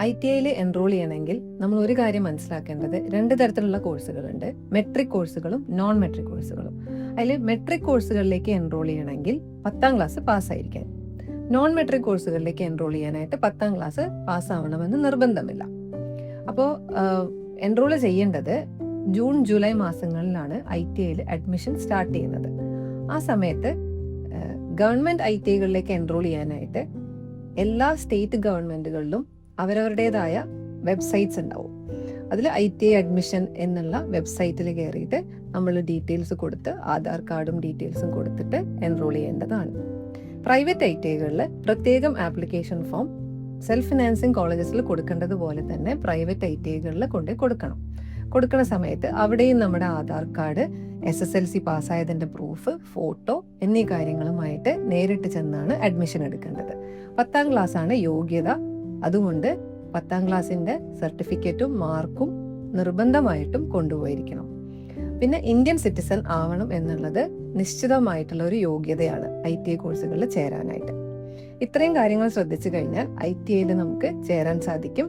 I T ഐയിൽ enrol ചെയ്യണമെങ്കിൽ നമ്മൾ ഒരു കാര്യം മനസ്സിലാക്കേണ്ടത് രണ്ട് തരത്തിലുള്ള കോഴ്സുകളുണ്ട്. മെട്രിക് കോഴ്സുകളും നോൺ മെട്രിക് കോഴ്സുകളും അതിൽ മെട്രിക് കോഴ്സുകളിലേക്ക് എൻറോൾ ചെയ്യണമെങ്കിൽ പത്താം ക്ലാസ് പാസ്സായിരിക്കാൻ നോൺ മെട്രിക് കോഴ്സുകളിലേക്ക് എൻറോൾ ചെയ്യാനായിട്ട് പത്താം ക്ലാസ് പാസ്സാവണമെന്ന് നിർബന്ധമില്ല. അപ്പോൾ എൻറോൾ ചെയ്യേണ്ടത് ജൂൺ ജൂലൈ മാസങ്ങളിലാണ് ഐ ടി ഐയിൽ അഡ്മിഷൻ സ്റ്റാർട്ട് ചെയ്യുന്നത്. ആ സമയത്ത് ഗവൺമെന്റ് ഐ ടി ഐകളിലേക്ക് എൻറോൾ ചെയ്യാനായിട്ട് എല്ലാ സ്റ്റേറ്റ് ഗവൺമെന്റുകളിലും അവരവരുടേതായ വെബ്സൈറ്റ്സ് ഉണ്ടാവും. അതിൽ ഐ ടി അഡ്മിഷൻ എന്നുള്ള വെബ്സൈറ്റിൽ കയറിയിട്ട് നമ്മൾ ഡീറ്റെയിൽസ് കൊടുത്ത് ആധാർ കാർഡും ഡീറ്റെയിൽസും കൊടുത്തിട്ട് എൻറോൾ ചെയ്യേണ്ടതാണ്. പ്രൈവറ്റ് ഐ ടി ഐകളിൽ പ്രത്യേകം ആപ്ലിക്കേഷൻ ഫോം സെൽഫ് ഫിനാൻസിങ് കോളേജസിൽ കൊടുക്കേണ്ടതുപോലെ തന്നെ പ്രൈവറ്റ് ഐ ടി ഐകളിൽ കൊണ്ട് കൊടുക്കണം. കൊടുക്കുന്ന സമയത്ത് അവിടെയും നമ്മുടെ Aadhaar card S S L C പാസ്സായതിന്റെ proof photo എന്നീ കാര്യങ്ങളുമായിട്ട് നേരിട്ട് ചെന്നാണ് അഡ്മിഷൻ എടുക്കേണ്ടത്. പത്താം ക്ലാസ് ആണ് യോഗ്യത അതുകൊണ്ട് പത്താം ക്ലാസ്സിന്റെ സർട്ടിഫിക്കറ്റും മാർക്കും നിർബന്ധമായിട്ടും കൊണ്ടുപോയിരിക്കണം. പിന്നെ ഇന്ത്യൻ സിറ്റിസൺ ആവണം എന്നുള്ളത് നിശ്ചിതമായിട്ടുള്ള ഒരു യോഗ്യതയാണ് ഐ ടി ഐ കോഴ്സുകളിൽ ചേരാനായിട്ട്. ഇത്രയും കാര്യങ്ങൾ ശ്രദ്ധിച്ചു കഴിഞ്ഞാൽ ഐ ടി ഐയിൽ നമുക്ക് ചേരാൻ സാധിക്കും.